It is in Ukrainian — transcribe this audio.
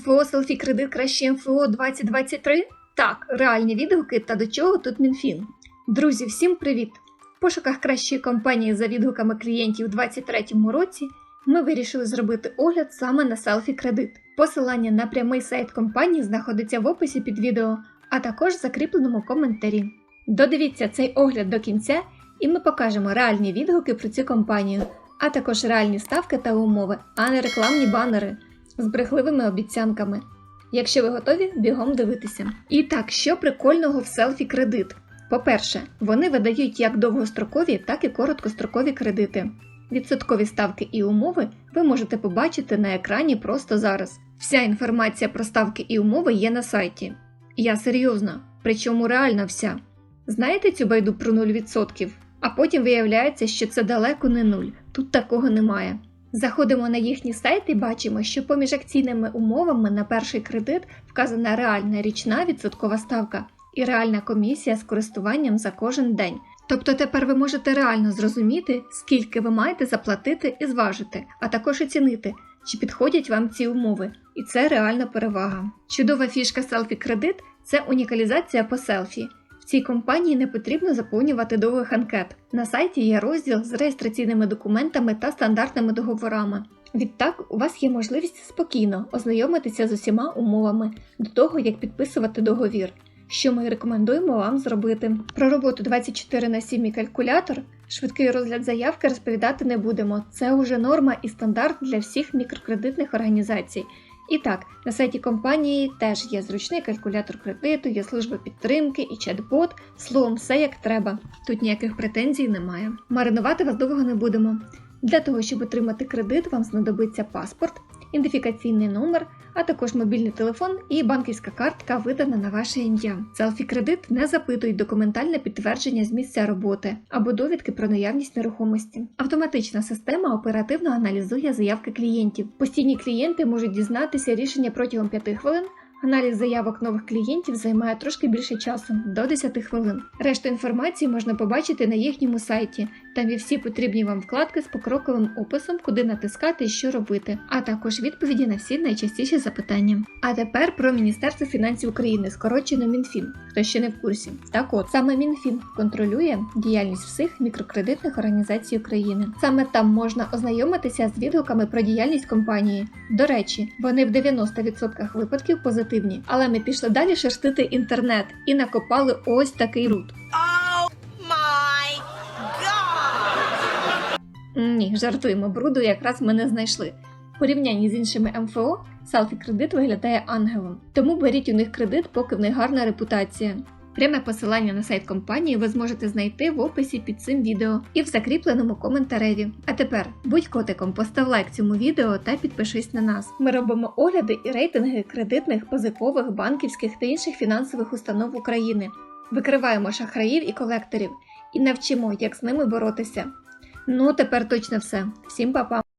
МФО селфі кредит краще МФО 2023? Так, реальні відгуки та до чого тут Мінфін. Друзі, всім привіт! В пошуках кращої компанії за відгуками клієнтів у 2023 році ми вирішили зробити огляд саме на селфі кредит. Посилання на прямий сайт компанії знаходиться в описі під відео, а також в закріпленому коментарі. Додивіться цей огляд до кінця, і ми покажемо реальні відгуки про цю компанію, а також реальні ставки та умови, а не рекламні банери з брехливими обіцянками. Якщо ви готові, бігом дивитися. І так, що прикольного в селфі кредит? По-перше, вони видають як довгострокові, так і короткострокові кредити. Відсоткові ставки і умови ви можете побачити на екрані просто зараз. Вся інформація про ставки і умови є на сайті. Я серйозно, причому реально вся. Знаєте цю байду про 0%? А потім виявляється, що це далеко не нуль. Тут такого немає. Заходимо на їхній сайт і бачимо, що поміж акційними умовами на перший кредит вказана реальна річна відсоткова ставка і реальна комісія з користуванням за кожен день. Тобто тепер ви можете реально зрозуміти, скільки ви маєте заплатити і зважити, а також оцінити, чи підходять вам ці умови. І це реальна перевага. Чудова фішка селфі кредит це унікалізація по селфі. Цій компанії не потрібно заповнювати довгих анкет. На сайті є розділ з реєстраційними документами та стандартними договорами. Відтак, у вас є можливість спокійно ознайомитися з усіма умовами до того, як підписувати договір, що ми рекомендуємо вам зробити. Про роботу 24 на 7 і калькулятор, швидкий розгляд заявки розповідати не будемо. Це уже норма і стандарт для всіх мікрокредитних організацій. І так, на сайті компанії теж є зручний калькулятор кредиту, є служба підтримки і чат-бот. Словом, все як треба. Тут ніяких претензій немає. Маринувати вас довго не будемо. Для того, щоб отримати кредит, вам знадобиться паспорт, ідентифікаційний номер, а також мобільний телефон і банківська картка, видана на ваше ім'я. Селфі кредит не запитують документальне підтвердження з місця роботи або довідки про наявність нерухомості. Автоматична система оперативно аналізує заявки клієнтів. Постійні клієнти можуть дізнатися рішення протягом 5 хвилин. Аналіз заявок нових клієнтів займає трошки більше часу до 10 хвилин. Решту інформації можна побачити на їхньому сайті. Там є всі потрібні вам вкладки з покроковим описом, куди натискати і що робити, а також відповіді на всі найчастіші запитання. А тепер про Міністерство фінансів України, скорочено МінФін. Хто ще не в курсі. Так от саме МінФін контролює діяльність всіх мікрокредитних організацій України. Саме там можна ознайомитися з відгуками про діяльність компанії. До речі, вони в 90% випадків позитивні. Але ми пішли далі шерстити інтернет і накопали ось такий рут. Oh! Ні, жартуємо, бруду якраз ми не знайшли. В порівнянні з іншими МФО, селфі кредит виглядає ангелом, тому беріть у них кредит, поки в них гарна репутація. Пряме посилання на сайт компанії ви зможете знайти в описі під цим відео і в закріпленому коментареві. А тепер будь котиком, постав лайк цьому відео та підпишись на нас. Ми робимо огляди і рейтинги кредитних, позикових, банківських та інших фінансових установ України. Викриваємо шахраїв і колекторів і навчимо, як з ними боротися. Ну, тепер точно все. Всім па-па!